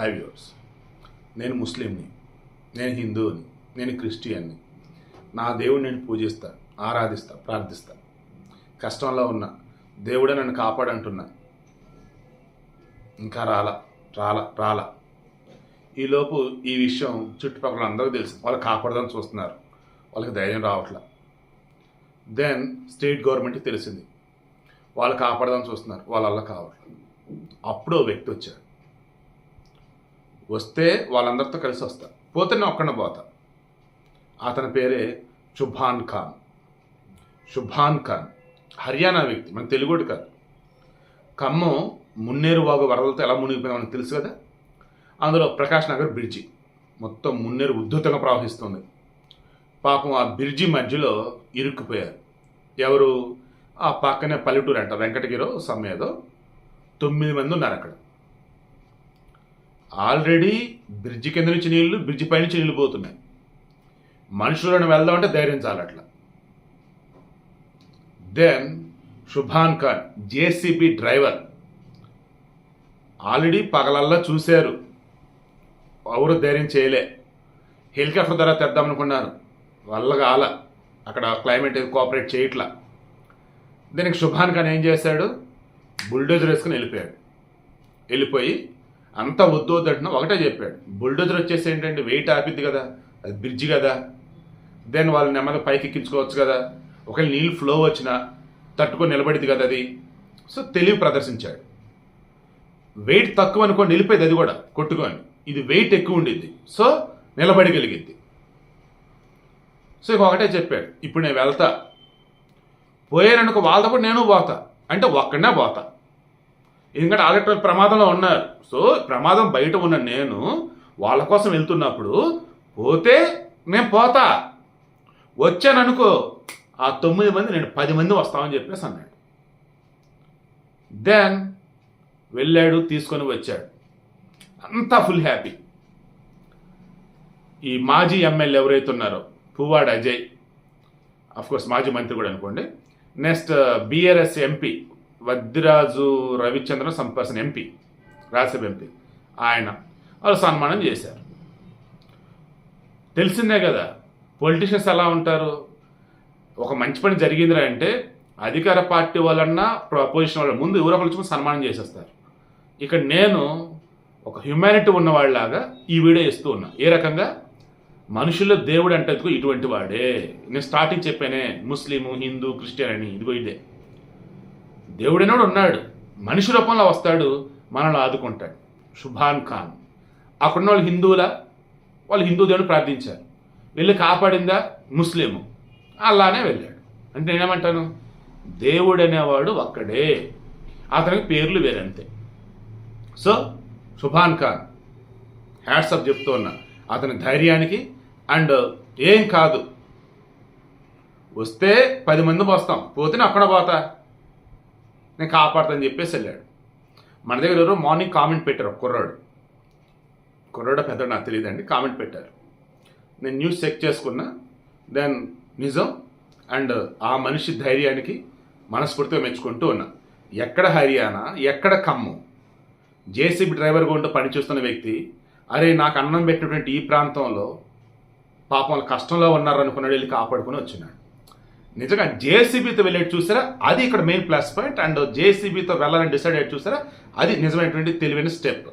High viewers నేను ముస్లింని నేను హిందువుని నేను క్రిస్టియన్ని. నా దేవుడిని నేను పూజిస్తా ఆరాధిస్తా ప్రార్థిస్తా. కష్టంలో ఉన్నా దేవుడే నన్ను కాపాడంటున్నా. ఇంకా రాలా రాలా రాలా. ఈలోపు ఈ విషయం చుట్టుపక్కల అందరికీ తెలుసు. వాళ్ళు కాపాడదని చూస్తున్నారు. వాళ్ళకి ధైర్యం రావట్లా. దెన్ స్టేట్ గవర్నమెంట్కి తెలిసింది. వాళ్ళు కాపాడదని చూస్తున్నారు. వాళ్ళ కావట్లేదు అప్పుడు వ్యక్తి వచ్చాడు. వస్తే వాళ్ళందరితో కలిసి వస్తా. పోతే నేను ఒక్కడిని పోతా. అతని పేరే షుభాన్ ఖాన్. షుభాన్ ఖాన్. హర్యానా వ్యక్తి. మన తెలుగుడు కాదు. ఖమ్మం మున్నేరు వాగు వరదలతో ఎలా మునిగిపోయామని మనకు తెలుసు కదా? అందులో ప్రకాష్ నగర్ బ్రిడ్జి. మొత్తం మున్నేరు ఉద్ధృతంగా ప్రవహిస్తుంది. పాపం ఆ బ్రిడ్జి మధ్యలో ఇరుక్కుపోయారు. ఎవరు? ఆ పక్కనే పల్లెటూరు అంట వెంకటగిరో సమ్మేదో తొమ్మిది మంది ఉన్నారు అక్కడ. ఆల్రెడీ బ్రిడ్జి కింద నుంచి నీళ్ళు బ్రిడ్జి పై నుంచి నీళ్ళు పోతున్నాయి. మనుషులను వెళ్దామంటే ధైర్యం చాలు అట్లా. Then Subhan Khan JCB driver already పగలల్లా చూశారు. ఎవరు ధైర్యం చేయలే. హెలికాప్టర్ ద్వారా తెద్దామనుకున్నారు వల్ల కాల అక్కడ క్లైమేట్ కోఆపరేట్ చేయట్లా. దీనికి శుభాన్ ఖాన్ ఏం చేశాడు? బుల్డోజర్ వేసుకుని వెళ్ళిపోయాడు. వెళ్ళిపోయి అంత వద్దు వద్దంటున్నా ఒకటే చెప్పాడు. బుల్డోజర్ వచ్చేసి ఏంటంటే వెయిట్ ఆపిద్ది కదా. అది బ్రిడ్జ్ కదా. దెన్ వాళ్ళు నెమ్మది పైకి ఎక్కించుకోవచ్చు కదా. ఒకవేళ నీళ్ళు ఫ్లో వచ్చినా తట్టుకొని నిలబడింది కదా అది. సో తెలివి ప్రదర్శించాడు. వెయిట్ తక్కువ అనుకో నిలిపేది అది కూడా కొట్టుకొని. ఇది వెయిట్ ఎక్కువ ఉండిద్ది. సో నిలబడగలిగిద్ది. సో ఇక ఒకటే చెప్పాడు. ఇప్పుడు నేను వెళ్తా. పోయాననుకో వాళ్ళతో కూడా నేను పోతా. అంటే ఒక్కడనే పోతా. ఎందుకంటే ఆల్రెడీ ప్రమాదంలో ఉన్నారు. సో ప్రమాదం బయట ఉన్న నేను వాళ్ళ కోసం వెళ్తున్నప్పుడు పోతే నేను పోతా. వచ్చాననుకో ఆ తొమ్మిది మంది నేను పది మంది వస్తామని చెప్పేసి అన్నాడు. దెన్ వెళ్ళాడు తీసుకొని వచ్చాడు. అంతా ఫుల్ హ్యాపీ. ఈ మాజీ ఎమ్మెల్యే ఎవరైతే ఉన్నారో పువ్వాడ అజయ్. కోర్స్ మాజీ మంత్రి కూడా అనుకోండి. Next BRS MP Vaddiraju Ravichandra సంపర్సన్ MP Rajya Sabha MP. ఆయన వాళ్ళు సన్మానం చేశారు. తెలిసిందే కదా పొలిటీషియన్స్ ఎలా ఉంటారు? ఒక మంచి పని జరిగిందిరా అంటే అధికార పార్టీ వాళ్ళన్నా అపోజిషన్ వాళ్ళ ముందు ఎవరో ఒకరు సన్మానం చేసేస్తారు. ఇక్కడ నేను ఒక హ్యుమానిటీ ఉన్నవాళ్ళలాగా ఈ వీడియో ఇస్తూ ఉన్నా. ఏ రకంగా? మనుషుల్లో దేవుడు అంటే ఇటువంటి వాడే? నేను స్టార్టింగ్ చెప్పానే ముస్లిము హిందూ క్రిస్టియన్ అని ఇదిగో ఇదే. దేవుడైనడు ఉన్నాడు. మనిషి రూపంలో వస్తాడు మనల్ని ఆదుకుంటాడు. షుభాన్ ఖాన్. అక్కడున్న వాళ్ళు హిందువులా? వాళ్ళు హిందూ దేవుని ప్రార్థించారు. వెళ్ళి కాపాడిందా? ముస్లిము. అలానే వెళ్ళాడు. అంటే నేనేమంటాను? దేవుడు అనేవాడు ఒక్కడే. అతనికి పేర్లు వేరంతే. So Subhan Khan hats off చెప్తూ ఉన్నా అతని ధైర్యానికి అండ్ ఏం కాదు. వస్తే పది మంది వస్తాం పోతే అక్కడ పోతా. నేను కాపాడుతాను చెప్పేసి వెళ్ళాడు. మన దగ్గర ఎవరో మార్నింగ్ కామెంట్ పెట్టారు కుర్రాడు. కుర్రాడు పెద్ద నాకు తెలియదండి కామెంట్ పెట్టారు. నేను న్యూస్ చెక్ చేసుకున్నా దెన్ నిజం అండ్ ఆ మనిషి ధైర్యానికి మనస్ఫూర్తిగా మెచ్చుకుంటూ ఉన్నా. ఎక్కడ హర్యానా ఎక్కడ కమ్ము జేసీబీ డ్రైవర్గా ఉంటూ పనిచేస్తున్న వ్యక్తి అరే నాకు అన్నం పెట్టినటువంటి ఈ ప్రాంతంలో పాపం కష్టంలో ఉన్నారనుకున్నాడు వెళ్ళి కాపాడుకుని వచ్చినాడు. నిజంగా జేసీబీతో వెళ్ళేది చూసారా? అది ఇక్కడ మెయిన్ ప్లస్ పాయింట్ అండ్ జేసీబీతో వెళ్ళాలని డిసైడ్ అయ్యేది చూసారా? అది నిజమైనటువంటి తెలివైన స్టెప్